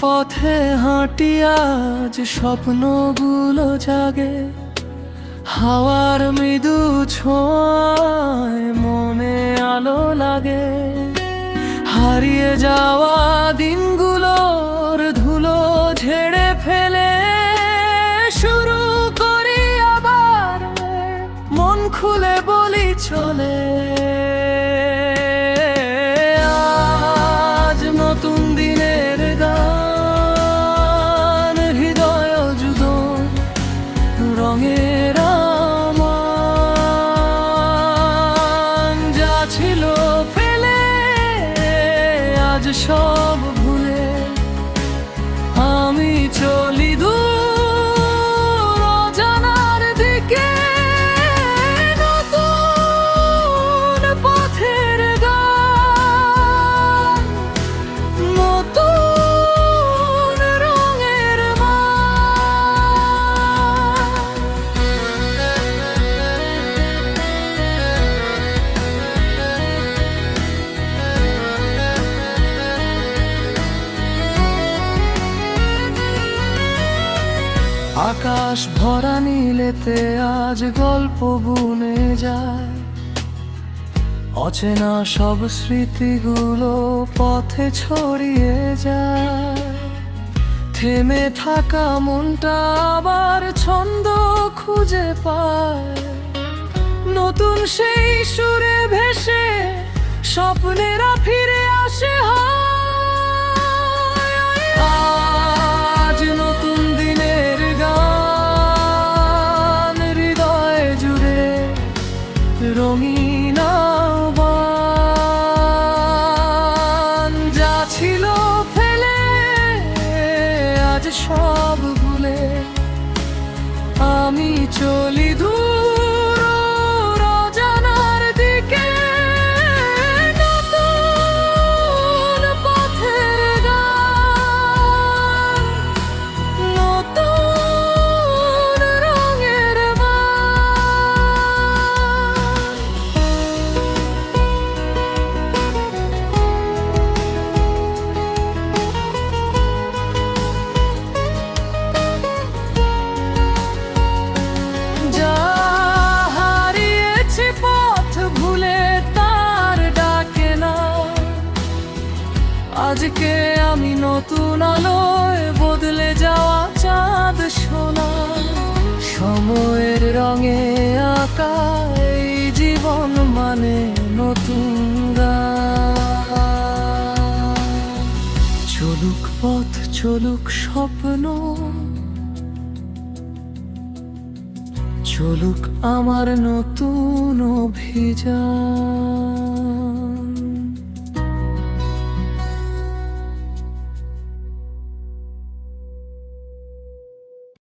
পথে হাঁটি আজ স্বপ্নগুলো জাগে। হাওয়ার মৃদু ছোঁয়ায় মনে আলো লাগে। হারিয়ে যাওয়া দিনগুলোর ধুলো ঝেড়ে ফেলে। শুরু করি আবার। মন খুলে বলি, চলে। রঙের যা ছিল ফেলে আজ সব আকাশ ভরা নীলেতে আজ গল্প বুনে যায়। অচেনা সব স্মৃতিগুলো পথে ছড়িয়ে যায়। থেমে থাকা মনটা আবার ছন্দ খুঁজে পায়। নতুন সেই সুরে রঙিন যা ছিল ফেলে আজ সব ভুলে। আমি চলি দূর আজকে আমি নতুন আলোয় বদলে যাওয়া চাঁদ সোনা। সময়ের রঙে আঁকা জীবন মানে নতুন। চলুক পথ, চলুক স্বপ্ন। চলুক আমার নতুন অভিযান।